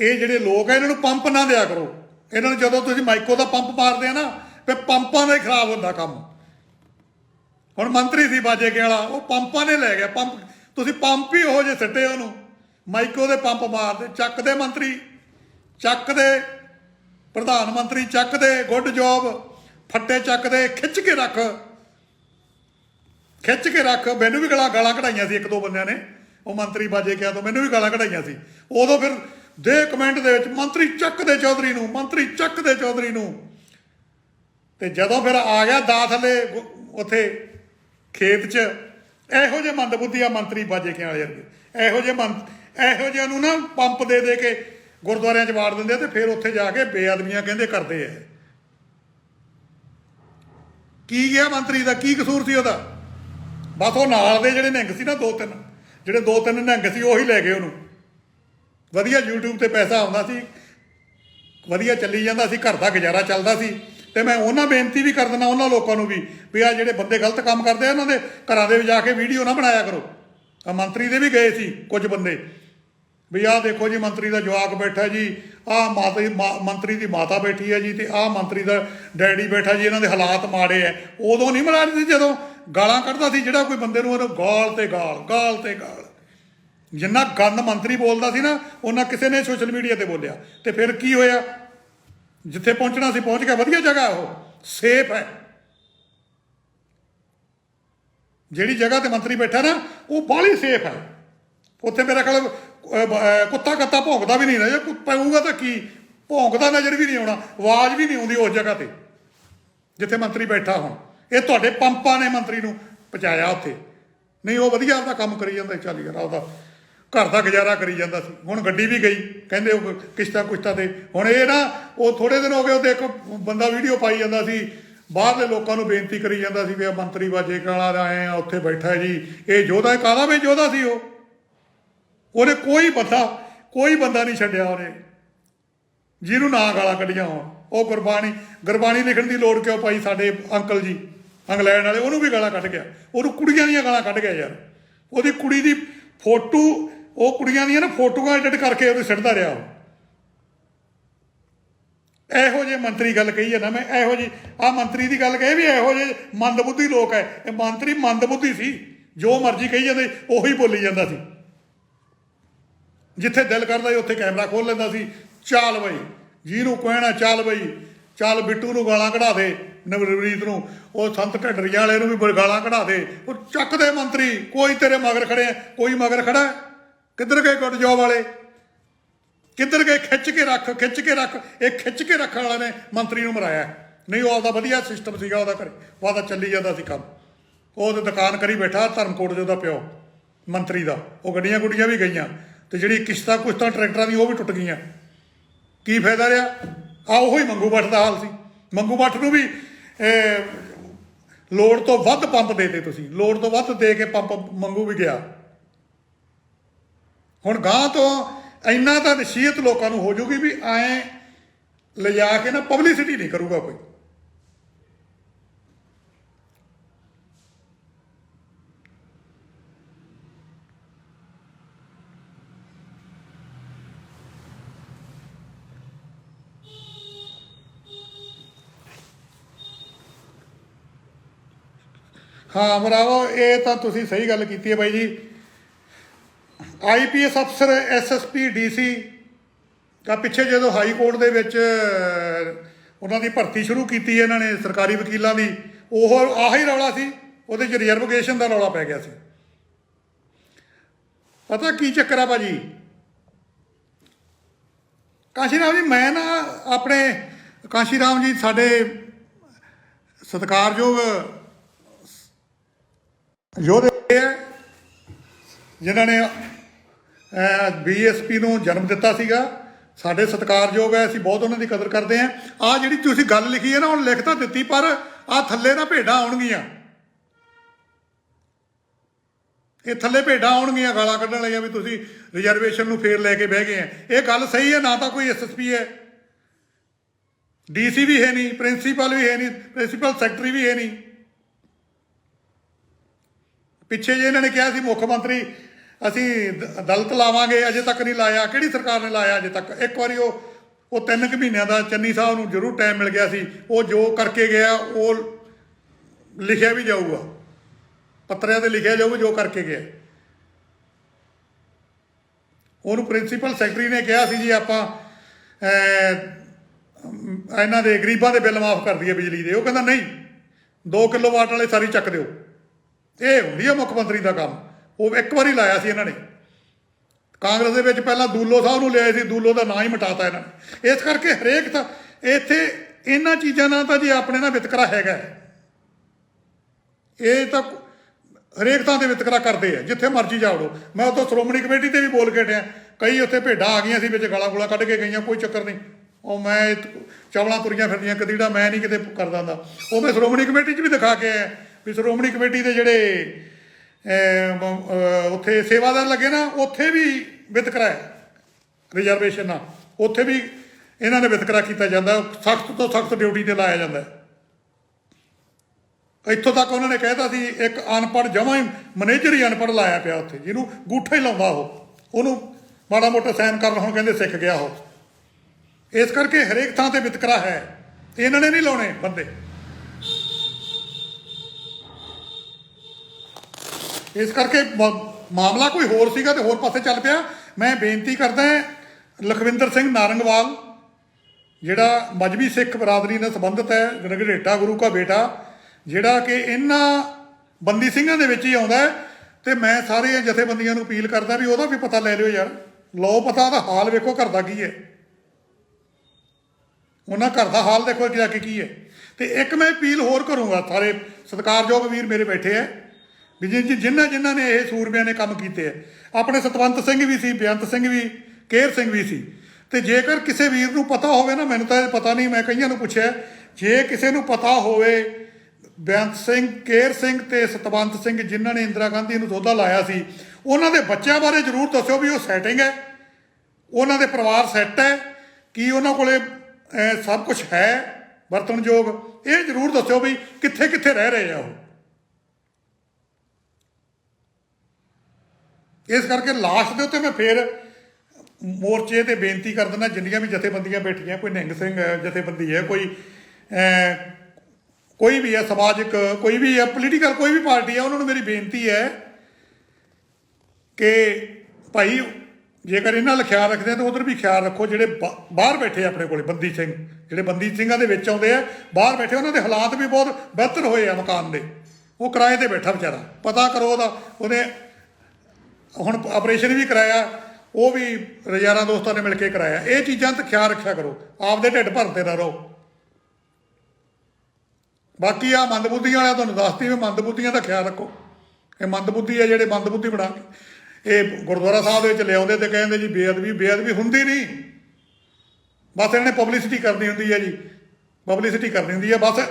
ਇਹ ਜਿਹੜੇ ਲੋਕ ਆ, ਇਹਨਾਂ ਨੂੰ ਪੰਪ ਨਾ ਦਿਆ ਕਰੋ। ਇਹਨਾਂ ਨੂੰ ਜਦੋਂ ਤੁਸੀਂ ਮਾਈਕੋ ਦਾ ਪੰਪ ਮਾਰਦੇ ਆ ਨਾ ਤੇ ਪੰਪਾਂ ਦਾ ਹੀ ਖਰਾਬ ਹੁੰਦਾ ਕੰਮ। ਹੁਣ ਮੰਤਰੀ ਸੀ ਬਾਜੇ ਕੇ ਵਾਲਾ, ਉਹ ਪੰਪਾਂ ਨੇ ਲੈ ਗਿਆ। ਪੰਪ, ਤੁਸੀਂ ਪੰਪ ਹੀ ਉਹ ਜਿਹੇ ਸਿੱਟੇ ਉਹਨੂੰ। ਮਾਈਕੋ ਦੇ ਪੰਪ ਮਾਰਦੇ, ਚੱਕ ਦੇ ਮੰਤਰੀ, ਚੱਕ ਦੇ ਪ੍ਰਧਾਨ ਮੰਤਰੀ, ਚੱਕ ਦੇ ਗੁੱਡ ਜੋਬ, ਫੱਟੇ ਚੱਕ ਦੇ, ਖਿੱਚ ਕੇ ਰੱਖ। ਖਿੱਚ ਕੇ ਰੱਖ। ਮੈਨੂੰ ਵੀ ਗਲਾ, ਗਾਲਾਂ ਕਢਾਈਆਂ ਸੀ ਇੱਕ ਦੋ ਬੰਦਿਆਂ ਨੇ। ਉਹ ਮੰਤਰੀ ਬਾਜੇ ਕਿਹਾ ਤੋਂ ਮੈਨੂੰ ਵੀ ਗਾਲਾਂ ਕਢਾਈਆਂ ਸੀ। ਉਦੋਂ ਫਿਰ ਦੇ ਕਮੈਂਟ ਦੇ ਵਿੱਚ ਮੰਤਰੀ ਚੱਕ ਦੇ ਚੌਧਰੀ ਨੂੰ, ਮੰਤਰੀ ਚੱਕ ਦੇ ਚੌਧਰੀ ਨੂੰ। ਤੇ ਜਦੋਂ ਫਿਰ ਆ ਗਿਆ ਦਾ ਥੱਲੇ ਗੁ- ਉੱਥੇ ਖੇਤ 'ਚ, ਇਹੋ ਜਿਹੇ ਮੰਦਬੁੱਧੀ ਆ ਮੰਤਰੀ ਬਾਜੇ ਕੇ ਵਾਲੇ ਵਰਗੇ। ਇਹੋ ਜਿਹੇ ਮੰਤ, ਇਹੋ ਜਿਹੇ ਨੂੰ ਨਾ ਪੰਪ ਦੇ ਦੇ ਕੇ ਗੁਰਦੁਆਰਿਆਂ 'ਚ ਵਾੜ ਦਿੰਦੇ ਤੇ ਫਿਰ ਉੱਥੇ ਜਾ ਕੇ ਬੇਅਦਬੀਆਂ ਕਹਿੰਦੇ ਕਰਦੇ ਆ ਕੀ ਗਿਆ ਮੰਤਰੀ ਦਾ? ਕੀ ਕਸੂਰ ਸੀ ਉਹਦਾ? ਬਸ ਉਹ ਨਾਲ ਦੇ ਜਿਹੜੇ ਨਿਹੰਗ ਸੀ ਨਾ ਦੋ ਤਿੰਨ, ਜਿਹੜੇ ਦੋ ਤਿੰਨ ਨਿਹੰਗ ਸੀ ਉਹੀ ਲੈ ਗਏ ਉਹਨੂੰ। ਵਧੀਆ YouTube ਤੇ ਪੈਸਾ ਆਉਂਦਾ ਸੀ, ਵਧੀਆ ਚੱਲੀ ਜਾਂਦਾ ਸੀ, ਘਰ ਦਾ ਗੁਜ਼ਾਰਾ ਚੱਲਦਾ ਸੀ। ਤੇ ਮੈਂ ਉਹਨਾਂ ਬੇਨਤੀ ਵੀ ਕਰ ਦਿੰਦਾ, ਉਹਨਾਂ ਲੋਕਾਂ ਨੂੰ ਵੀ ਵੀ ਆ ਜਿਹੜੇ ਬੰਦੇ ਗਲਤ ਕੰਮ ਕਰਦੇ ਆ ਉਹਨਾਂ ਦੇ ਘਰਾਂ ਦੇ ਵਿੱਚ ਜਾ ਕੇ ਵੀਡੀਓ ਨਾ ਬਣਾਇਆ ਕਰੋ। ਆ ਮੰਤਰੀ ਦੇ ਵੀ ਗਏ ਸੀ, ਕੁਝ ਬੰਦੇ। ਵੀ ਆਹ ਦੇਖੋ ਜੀ, ਮੰਤਰੀ ਦਾ ਜਵਾਕ ਬੈਠਾ ਜੀ, ਆਹ ਮਾਤਾ ਮੰਤਰੀ ਦੀ ਮਾਤਾ ਬੈਠੀ ਹੈ ਜੀ, ਤੇ ਆਹ ਮੰਤਰੀ ਦਾ ਡੈਡੀ ਬੈਠਾ ਜੀ, ਇਹਨਾਂ ਦੇ ਹਾਲਾਤ ਮਾੜੇ ਐ। ਉਦੋਂ ਨਹੀਂ ਮਰਾ ਸੀ ਜਦੋਂ ਗਾਲਾਂ ਕੱਢਦਾ ਸੀ, ਜਿਹੜਾ ਕੋਈ ਬੰਦੇ ਨੂੰ ਉਹਨੂੰ ਗਾਲ ਤੇ ਗਾਲ ਗਾਲ ਤੇ ਗਾਲ। ਜਿੰਨਾ ਗੰਦ ਮੰਤਰੀ ਬੋਲਦਾ ਸੀ ਨਾ ਉਹਨਾਂ ਕਿਸੇ ਨੇ ਸੋਸ਼ਲ ਮੀਡੀਆ ਤੇ ਬੋਲਿਆ। ਤੇ ਫਿਰ ਕੀ ਹੋਇਆ? ਜਿੱਥੇ ਪਹੁੰਚਣਾ ਸੀ ਪਹੁੰਚ ਗਿਆ। ਵਧੀਆ ਜਗ੍ਹਾ ਉਹ। ਸੇਫ ਹੈ। ਜਿਹੜੀ ਜਗ੍ਹਾ ਤੇ ਮੰਤਰੀ ਬੈਠਾ ਨਾ ਉਹ ਬਾਹਲੀ ਸੇਫ ਹੈ। ਉੱਥੇ ਮੇਰਾ ਖਿਆਲ ਕੁੱਤਾ ਕੱਤਾ ਭੌਂਕਦਾ ਵੀ ਨਹੀਂ ਨਾ। ਜੇ ਪਊਗਾ ਤਾਂ ਕੀ? ਭੌਂਕਦਾ ਨਜ਼ਰ ਵੀ ਨਹੀਂ ਆਉਣਾ। ਆਵਾਜ਼ ਵੀ ਨਹੀਂ ਆਉਂਦੀ ਉਸ ਜਗ੍ਹਾ ਤੇ ਜਿੱਥੇ ਮੰਤਰੀ ਬੈਠਾ ਹੁਣ। ਇਹ ਤੁਹਾਡੇ ਪੰਪਾਂ ਨੇ ਮੰਤਰੀ ਨੂੰ ਪਹੁੰਚਾਇਆ ਉੱਥੇ। ਨਹੀਂ ਉਹ ਵਧੀਆ ਆਪਦਾ ਕੰਮ ਕਰੀ ਜਾਂਦਾ ਸੀ, ਚੱਲ ਯਾਰ ਆਪਦਾ ਘਰ ਦਾ ਗੁਜ਼ਾਰਾ ਕਰੀ ਜਾਂਦਾ ਸੀ। ਹੁਣ ਗੱਡੀ ਵੀ ਗਈ, ਕਹਿੰਦੇ ਉਹ ਕਿਸ਼ਤਾ ਕੁਸ਼ਤਾ ਤੇ। ਹੁਣ ਇਹ ਨਾ, ਉਹ ਥੋੜੇ ਦਿਨ ਹੋ ਗਏ ਉਹ ਤੇ ਇੱਕ ਬੰਦਾ ਵੀਡੀਓ ਪਾਈ ਜਾਂਦਾ ਸੀ। ਬਾਹਰਲੇ ਲੋਕਾਂ ਨੂੰ ਬੇਨਤੀ ਕਰੀ ਜਾਂਦਾ ਸੀ ਵੀ ਆ ਮੰਤਰੀ ਬਾਜੇ ਕਾਲਾ ਦਾ ਆਏ ਆ, ਉੱਥੇ ਬੈਠਾ ਜੀ। ਇਹ ਯੋਧਾ ਕਾਲਾ ਵੀ ਯੋਧਾ ਸੀ ਉਹ? ਉਹਨੇ ਕੋਈ ਬੰਦਾ ਕੋਈ ਬੰਦਾ ਨਹੀਂ ਛੱਡਿਆ ਉਹਨੇ। ਜਿਹਨੂੰ ਨਾ ਗਾਲਾਂ ਕੱਢੀਆਂ ਹੋਣ। ਉਹ ਗੁਰਬਾਣੀ ਗੁਰਬਾਣੀ ਲਿਖਣ ਦੀ ਲੋੜ ਕਿਉਂ ਪਾਈ ਸਾਡੇ ਅੰਕਲ ਜੀ, ਇੰਗਲੈਂਡ ਵਾਲੇ? ਉਹਨੂੰ ਵੀ ਗਾਲਾਂ ਕੱਢ ਗਿਆ। ਉਹਨੂੰ ਕੁੜੀਆਂ ਦੀਆਂ ਗਾਲਾਂ ਕੱਢ ਗਿਆ ਯਾਰ। ਉਹਦੀ ਕੁੜੀ ਦੀ ਫੋਟੋ ਉਹ ਕੁੜੀਆਂ ਦੀਆਂ ਨਾ ਫੋਟੋਆਂ ਐਡਿਟ ਕਰਕੇ ਉਹਦੇ ਸਿੱਟਦਾ ਰਿਹਾ ਉਹ। ਇਹੋ ਜਿਹੇ ਮੰਤਰੀ ਗੱਲ ਕਹੀ ਹੈ ਨਾ ਮੈਂ, ਇਹੋ ਜਿਹੀ ਆ ਮੰਤਰੀ ਦੀ ਗੱਲ ਕਹੀ ਵੀ ਇਹੋ ਜਿਹੇ ਮੰਦਬੁੱਧੀ ਲੋਕ ਹੈ ਇਹ ਮੰਤਰੀ ਮੰਦਬੁੱਧੀ ਸੀ, ਜੋ ਮਰਜ਼ੀ ਕਹੀ ਜਾਂਦੇ, ਉਹੀ ਬੋਲੀ ਜਾਂਦਾ ਸੀ। ਜਿੱਥੇ ਦਿਲ ਕਰਦਾ ਸੀ, ਉੱਥੇ ਕੈਮਰਾ ਖੋਲ ਲੈਂਦਾ ਸੀ, ਚਾਲ ਬਈ, ਜਿਹਨੂੰ ਕਹਿਣਾ ਚਾਲ ਬਈ, ਚਾਲ ਬਿੱਟੂ ਨੂੰ ਗਾਲਾਂ ਕਢਾ ਦੇ, ਨਵਰੀਤ ਨੂੰ, ਉਹ ਸੰਤ ਢੱਡਰੀਆਂ ਵਾਲੇ ਨੂੰ ਵੀ ਗਾਲਾਂ ਕਢਾ ਦੇ, ਉਹ ਚੱਕ ਦੇ ਮੰਤਰੀ, ਕੋਈ ਤੇਰੇ ਮਗਰ ਖੜੇ ਆ ਕੋਈ ਮਗਰ ਖੜਾ। ਹੈ? ਕਿੱਧਰ ਗਏ ਗੁੱਡ ਜੋਬ ਵਾਲੇ? ਕਿੱਧਰ ਗਏ? ਖਿੱਚ ਕੇ ਰੱਖ, ਖਿੱਚ ਕੇ ਰੱਖ। ਇਹ ਖਿੱਚ ਕੇ ਰੱਖਣ ਵਾਲਿਆਂ ਨੇ ਮੰਤਰੀ ਨੂੰ ਮਰਾਇਆ। ਨਹੀਂ, ਉਹ ਆਪਦਾ ਵਧੀਆ ਸਿਸਟਮ ਸੀਗਾ ਉਹਦਾ ਘਰੇ। ਉਹਦਾ ਚੱਲੀ ਜਾਂਦਾ ਸੀ ਕੰਮ। ਉਹ ਤੇ ਦੁਕਾਨ ਕਰੀ ਬੈਠਾ, ਧਰਮਕੋਟ ਦੇ ਉਹਦਾ ਪਿਓ, ਮੰਤਰੀ ਦਾ। ਉਹ ਗੱਡੀਆਂ ਗੁੱਡੀਆਂ ਵੀ ਗਈਆਂ। ਤੇ ਜਿਹੜੀ ਕਿਸ਼ਤਾਂ ਕੁਸ਼ਤਾਂ ਟਰੈਕਟਰਾਂ ਦੀ ਉਹ ਵੀ ਟੁੱਟ ਗਈਆਂ। ਕੀ ਫਾਇਦਾ ਰਿਹਾ? ਆ ਉਹੋ ਹੀ ਮੰਗੂ ਬੱਠ ਦਾ ਹਾਲ ਸੀ। ਮੰਗੂ ਬੱਠ ਨੂੰ ਵੀ ਲੋੜ ਤੋਂ ਵੱਧ ਪੰਪ ਦੇਤੇ ਤੁਸੀਂ। ਲੋੜ ਤੋਂ ਵੱਧ ਦੇ ਕੇ ਪੰਪ ਮੰਗੂ ਵੀ ਗਿਆ। ਹੁਣ ਗਾਂ ਤੋਂ ਇੰਨਾ ਤਾਂ ਨਸੀਹਤ ਲੋਕਾਂ ਨੂੰ ਹੋ ਜੂਗੀ ਵੀ ਐ ਲਿਜਾ ਕੇ ਨਾ ਪਬਲਿਸਿਟੀ ਨਹੀਂ ਕਰੂਗਾ ਕੋਈ। ਹਾਂ ਬਰਾਵੋ ਇਹ ਤਾਂ ਤੁਸੀਂ ਸਹੀ ਗੱਲ ਕੀਤੀ ਹੈ ਬਾਈ ਜੀ। ਆਈਪੀਐਸ ਅਫਸਰ ਐਸਐਸਪੀ ਡੀਸੀ ਦਾ ਪਿੱਛੇ ਜਦੋਂ ਹਾਈ ਕੋਰਟ ਦੇ ਵਿੱਚ ਉਹਨਾਂ ਦੀ ਭਰਤੀ ਸ਼ੁਰੂ ਕੀਤੀ ਇਹਨਾਂ ਨੇ ਸਰਕਾਰੀ ਵਕੀਲਾਂ ਦੀ, ਉਹ ਆਹੀ ਰੌਲਾ ਸੀ, ਉਹਦੇ ਚ ਰਿਜ਼ਰਵੇਸ਼ਨ ਦਾ ਰੌਲਾ ਪੈ ਗਿਆ ਸੀ। ਪਤਾ ਕੀ ਚੱਕਰ ਆ ਭਾਜੀ? ਕਾਸ਼ੀ ਰਾਮ ਜੀ, ਮੈਂ ਨਾ ਆਪਣੇ ਕਾਸ਼ੀ ਰਾਮ ਜੀ ਸਾਡੇ ਸਤਿਕਾਰਯੋਗ ਯੋਧੇ ਜਿਨ੍ਹਾਂ ਨੇ ਬੀਐਸਪੀ ਨੂੰ ਜਨਮ ਦਿੱਤਾ ਸੀਗਾ। ਸਾਡੇ ਸਤਿਕਾਰਯੋਗ ਹੈ, ਅਸੀਂ ਬਹੁਤ ਉਹਨਾਂ ਦੀ ਕਦਰ ਕਰਦੇ ਹਾਂ। ਆ ਜਿਹੜੀ ਤੁਸੀਂ ਗੱਲ ਲਿਖੀ ਹੈ ਨਾ, ਹੁਣ ਲਿਖ ਤਾਂ ਦਿੱਤੀ, ਪਰ ਆ ਥੱਲੇ ਨਾ ਭੇਡਾਂ ਆਉਣਗੀਆਂ। ਇਹ ਥੱਲੇ ਭੇਡਾਂ ਆਉਣਗੀਆਂ, ਗਾਲਾਂ ਕੱਢਣ ਲਈਆਂ ਵੀ ਤੁਸੀਂ ਰਿਜ਼ਰਵੇਸ਼ਨ ਨੂੰ ਫੇਰ ਲੈ ਕੇ ਬਹਿ ਗਏ ਆ ਇਹ ਗੱਲ ਸਹੀ ਹੈ, ਨਾ ਤਾਂ ਕੋਈ ਐਸਐਸਪੀ ਹੈ। ਡੀਸੀ ਵੀ ਹੈ ਨਹੀਂ ਪ੍ਰਿੰਸੀਪਲ ਵੀ ਹੈ ਨਹੀਂ ਪ੍ਰਿੰਸੀਪਲ ਸੈਕਟਰੀ ਵੀ ਹੈ ਨਹੀਂ। ਪਿੱਛੇ ਜੇ ਇਹਨਾਂ ਨੇ ਕਿਹਾ ਸੀ ਮੁੱਖ ਮੰਤਰੀ ਅਸੀਂ ਦ- ਦਲਿਤ ਲਾਵਾਂਗੇ, ਅਜੇ ਤੱਕ ਨਹੀਂ ਲਾਇਆ। ਕਿਹੜੀ ਸਰਕਾਰ ਨੇ ਲਾਇਆ ਅਜੇ ਤੱਕ? ਇੱਕ ਵਾਰੀ ਉਹ ਉਹ ਤਿੰਨ ਕੁ ਮਹੀਨਿਆਂ ਦਾ ਚੰਨੀ ਸਾਹਿਬ ਨੂੰ ਜ਼ਰੂਰ ਟਾਈਮ ਮਿਲ ਗਿਆ ਸੀ। ਉਹ ਜੋ ਕਰਕੇ ਗਿਆ, ਉਹ ਲਿਖਿਆ ਵੀ ਜਾਊਗਾ। ਪੱਤਰਿਆਂ ਤੇ ਲਿਖਿਆ ਜਾਊਗਾ, ਜੋ ਕਰਕੇ ਗਿਆ। ਉਹਨੂੰ ਪ੍ਰਿੰਸੀਪਲ ਸੈਕਟਰੀ ਨੇ ਕਿਹਾ ਸੀ ਜੀ, ਆਪਾਂ ਇਹਨਾਂ ਦੇ ਗਰੀਬਾਂ ਦੇ ਬਿੱਲ ਮਾਫ ਕਰ ਦਈਏ ਬਿਜਲੀ ਦੇ। ਉਹ ਕਹਿੰਦਾ, ਨਹੀਂ 2 ਕਿਲੋਵਾਟ ਵਾਲੇ ਸਾਰੀ ਚੱਕ ਦਿਓ। ਇਹ ਹੁੰਦੀ ਹੈ ਮੁੱਖ ਮੰਤਰੀ ਦਾ ਕੰਮ। ਉਹ ਇੱਕ ਵਾਰੀ ਲਾਇਆ ਸੀ ਇਹਨਾਂ ਨੇ। ਕਾਂਗਰਸ ਦੇ ਵਿੱਚ ਪਹਿਲਾਂ ਦੂਲੋ ਸਾਹਿਬ ਨੂੰ ਲਿਆਏ ਸੀ, ਦੂਲੋ ਦਾ ਨਾਂ ਹੀ ਮਿਟਾਤਾ ਇਹਨਾਂ ਨੇ। ਇਸ ਕਰਕੇ ਹਰੇਕ ਤਾਂ ਇੱਥੇ ਇਹਨਾਂ ਚੀਜ਼ਾਂ ਨਾਲ ਤਾਂ ਜੇ ਆਪਣੇ ਨਾਲ ਵਿਤਕਰਾ ਹੈਗਾ ਇਹ ਤਾਂ ਹਰੇਕ ਥਾਂ ਤੇ ਵਿਤਕਰਾ ਕਰਦੇ ਆ, ਜਿੱਥੇ ਮਰਜ਼ੀ ਜਾਵੜੋ ਮੈਂ ਉਦੋਂ ਸ਼੍ਰੋਮਣੀ ਕਮੇਟੀ ਤੇ ਵੀ ਬੋਲ ਕੇ ਟਿਆ ਕਈ ਉੱਥੇ ਭੇਡਾਂ ਆ ਗਈਆਂ ਸੀ, ਵਿੱਚ ਗਾਲਾਂ ਗੁਲਾ ਕੱਢ ਕੇ ਗਈਆਂ, ਕੋਈ ਚੱਕਰ ਨਹੀਂ। ਉਹ ਮੈਂ ਚਵਲਾਂ ਤੁਰੀਆਂ ਫਿਰਦੀਆਂ ਕਦੀੜਾ ਮੈਂ ਨਹੀਂ ਕਿਤੇ ਕਰਦਾ ਹੁੰਦਾ। ਉਹ ਮੈਂ ਸ਼੍ਰੋਮਣੀ ਕਮੇਟੀ 'ਚ ਵੀ ਦਿਖਾ ਕੇ ਆਇਆ, ਵੀ ਸ਼੍ਰੋਮਣੀ ਕਮੇਟੀ ਦੇ ਜਿਹੜੇ ਉੱਥੇ ਸੇਵਾਦਾਰ ਲੱਗੇ ਨਾ, ਉੱਥੇ ਵੀ ਵਿਤਕਰਾ ਹੈ ਰਿਜ਼ਰਵੇਸ਼ਨ ਨਾਲ। ਉੱਥੇ ਵੀ ਇਹਨਾਂ ਨੇ ਵਿਤਕਰਾ ਕੀਤਾ ਜਾਂਦਾ। ਸਖਤ ਤੋਂ ਸਖਤ ਡਿਊਟੀ ਤੇ ਲਾਇਆ ਜਾਂਦਾ। ਇੱਥੋਂ ਤੱਕ ਉਹਨਾਂ ਨੇ ਕਹਿਤਾ ਸੀ, ਇੱਕ ਅਨਪੜ੍ਹ ਜਮਾਂ ਹੀ ਮੈਨੇਜਰ ਹੀ ਅਨਪੜ੍ਹ ਲਾਇਆ ਪਿਆ ਉੱਥੇ, ਜਿਹਨੂੰ ਗੂਠਾ ਹੀ ਲਾਉਂਦਾ ਉਹ। ਉਹਨੂੰ ਮਾੜਾ ਮੋਟਾ ਸਾਈਨ ਕਰਨ ਹੁਣ ਕਹਿੰਦੇ ਸਿੱਖ ਗਿਆ ਉਹ। ਇਸ ਕਰਕੇ ਹਰੇਕ ਥਾਂ ਤੇ ਵਿਤਕਰਾ ਹੈ। ਇਹਨਾਂ ਨੇ ਨਹੀਂ ਲਾਉਣੇ ਬੰਦੇ। ਇਸ ਕਰਕੇ ਮਾਮਲਾ ਕੋਈ ਹੋਰ ਸੀਗਾ ਤੇ ਹੋਰ ਪਾਸੇ ਚੱਲ ਪਿਆ। ਮੈਂ ਬੇਨਤੀ ਕਰਦਾ ਲਖਵਿੰਦਰ ਸਿੰਘ ਨਾਰੰਗਵਾਲ, ਜਿਹੜਾ ਮਜਬੀ ਸਿੱਖ ਬਰਾਦਰੀ ਨਾਲ ਸੰਬੰਧਿਤ ਹੈ ਗਰਗੜੇਟਾ ਗੁਰੂ ਕਾ ਬੇਟਾ, ਜਿਹੜਾ ਕਿ ਇਹਨਾਂ ਬੰਦੀ ਸਿੰਘਾਂ ਦੇ ਵਿੱਚ ਹੀ ਆਉਂਦਾ ਹੈ। ਤੇ ਮੈਂ ਸਾਰੇ ਜਥੇਬੰਦੀਆਂ ਨੂੰ ਅਪੀਲ ਕਰਦਾ ਵੀ ਉਹਦਾ ਵੀ ਪਤਾ ਲੈ ਲਿਓ ਯਾਰ। ਲਓ ਪਤਾ ਉਹਦਾ ਹਾਲ ਵੇਖੋ, ਘਰ ਦਾ ਕੀ ਹੈ। ਉਹਨਾਂ ਘਰ ਦਾ ਹਾਲ ਦੇਖੋ ਜਾ ਕੇ ਕੀ ਹੈ। ਤੇ ਇੱਕ ਮੈਂ ਅਪੀਲ ਹੋਰ ਕਰੂੰਗਾ, ਸਾਰੇ ਸਤਿਕਾਰਯੋਗ ਵੀਰ ਮੇਰੇ ਬੈਠੇ ਹੈ। ਵੀ ਜਿਨ੍ਹਾਂ ਜਿਨ੍ਹਾਂ ਨੇ ਇਹ ਸੂਰਮਿਆਂ ਨੇ ਕੰਮ ਕੀਤੇ ਹੈ ਆਪਣੇ ਸਤਵੰਤ ਸਿੰਘ ਵੀ ਸੀ ਬੇਅੰਤ ਸਿੰਘ ਵੀ, ਕੇਰ ਸਿੰਘ ਵੀ ਸੀ। ਤੇ ਜੇਕਰ ਕਿਸੇ ਵੀਰ ਨੂੰ ਪਤਾ ਹੋਵੇ ਨਾ, ਮੈਨੂੰ ਤਾਂ ਇਹ ਪਤਾ ਨਹੀਂ, ਮੈਂ ਕਈਆਂ ਨੂੰ ਪੁੱਛਿਆ, ਜੇ ਕਿਸੇ ਨੂੰ ਪਤਾ ਹੋਵੇ ਬੇਅੰਤ ਸਿੰਘ, ਕੇਰ ਸਿੰਘ ਤੇ ਸਤਵੰਤ ਸਿੰਘ ਜਿਨ੍ਹਾਂ ਨੇ ਇੰਦਰਾ ਗਾਂਧੀ ਨੂੰ ਸੋਧਾ ਲਾਇਆ ਸੀ, ਉਹਨਾਂ ਦੇ ਬੱਚਿਆਂ ਬਾਰੇ ਜ਼ਰੂਰ ਦੱਸਿਓ ਵੀ ਉਹ ਸੈਟਿੰਗ ਹੈ। ਉਹਨਾਂ ਦੇ ਪਰਿਵਾਰ ਸੈੱਟ ਹੈ। ਕੀ ਉਹਨਾਂ ਕੋਲੇ ਸਭ ਕੁਝ ਹੈ, ਵਰਤਣਯੋਗ? ਇਹ ਜ਼ਰੂਰ ਦੱਸਿਓ ਵੀ ਕਿੱਥੇ ਕਿੱਥੇ ਰਹਿ ਰਹੇ ਆ ਉਹ। ਇਸ ਕਰਕੇ ਲਾਸਟ ਦੇ ਉੱਤੇ ਮੈਂ ਫੇਰ ਮੋਰਚੇ ਤੇ ਬੇਨਤੀ ਕਰ ਦਿੰਦਾ, ਜਿੰਨੀਆਂ ਵੀ ਜਥੇਬੰਦੀਆਂ ਬੈਠੀਆਂ, ਕੋਈ ਨਿੰਗ ਸਿੰਘ ਜਥੇਬੰਦੀ ਹੈ, ਕੋਈ ਕੋਈ ਵੀ ਹੈ, ਸਮਾਜਿਕ, ਕੋਈ ਵੀ ਹੈ ਪੋਲੀਟੀਕਲ ਕੋਈ ਵੀ ਪਾਰਟੀ ਹੈ, ਉਹਨਾਂ ਨੂੰ ਮੇਰੀ ਬੇਨਤੀ ਹੈ ਕਿ ਭਾਈ, ਜੇਕਰ ਇਹਨਾਂ ਦਾ ਖਿਆਲ ਰੱਖਦੇ ਆ, ਤਾਂ ਉਧਰ ਵੀ ਖਿਆਲ ਰੱਖੋ, ਜਿਹੜੇ ਬਾ- ਬਾਹਰ ਬੈਠੇ ਆਪਣੇ ਕੋਲੇ, ਬੰਦੀ ਸਿੰਘ, ਜਿਹੜੇ ਬੰਦੀ ਸਿੰਘਾਂ ਦੇ ਵਿੱਚ ਆਉਂਦੇ ਆ, ਬਾਹਰ ਬੈਠੇ, ਉਹਨਾਂ ਦੇ ਹਾਲਾਤ ਵੀ ਬਹੁਤ ਬਿਹਤਰ ਹੋਏ ਆ ਮਕਾਨ ਦੇ। ਉਹ ਕਿਰਾਏ ਤੇ ਬੈਠਾ ਵਿਚਾਰਾ। ਪਤਾ ਕਰੋ ਉਹਦਾ ਉਹਦੇ ਹੁਣ ਆਪਰੇਸ਼ਨ ਵੀ ਕਰਾਇਆ, ਉਹ ਵੀ ਯਾਰਾਂ ਦੋਸਤਾਂ ਨੇ ਮਿਲ ਕੇ ਕਰਾਇਆ। ਇਹ ਚੀਜ਼ਾਂ ਤੇ ਖਿਆਲ ਰੱਖਿਆ ਕਰੋ। ਆਪਦੇ ਢਿੱਡ ਭਰਦੇ ਨਾ ਰਹੋ। ਬਾਕੀ ਆ ਮੰਦਬੁੱਧੀਆਂ ਵਾਲਿਆਂ ਤੁਹਾਨੂੰ ਦੱਸਤੀ ਵੀ ਮੰਦਬੁੱਧੀਆਂ ਦਾ ਖਿਆਲ ਰੱਖੋ। ਇਹ ਮੰਦਬੁੱਧੀ ਆ ਜਿਹੜੇ ਮੰਦਬੁੱਧੀ ਬਣਾ ਕੇ। ਇਹ ਗੁਰਦੁਆਰਾ ਸਾਹਿਬ ਦੇ ਵਿੱਚ ਲਿਆਉਂਦੇ ਤੇ ਕਹਿੰਦੇ ਜੀ, ਬੇਅਦਬੀ ਬੇਅਦਬੀ ਹੁੰਦੀ ਨਹੀਂ। ਬਸ ਇਹਨਾਂ ਨੇ ਪਬਲਿਸਿਟੀ ਕਰਨੀ ਹੁੰਦੀ ਹੈ ਜੀ। ਪਬਲਿਸਿਟੀ ਕਰਨੀ ਹੁੰਦੀ ਹੈ। ਬਸ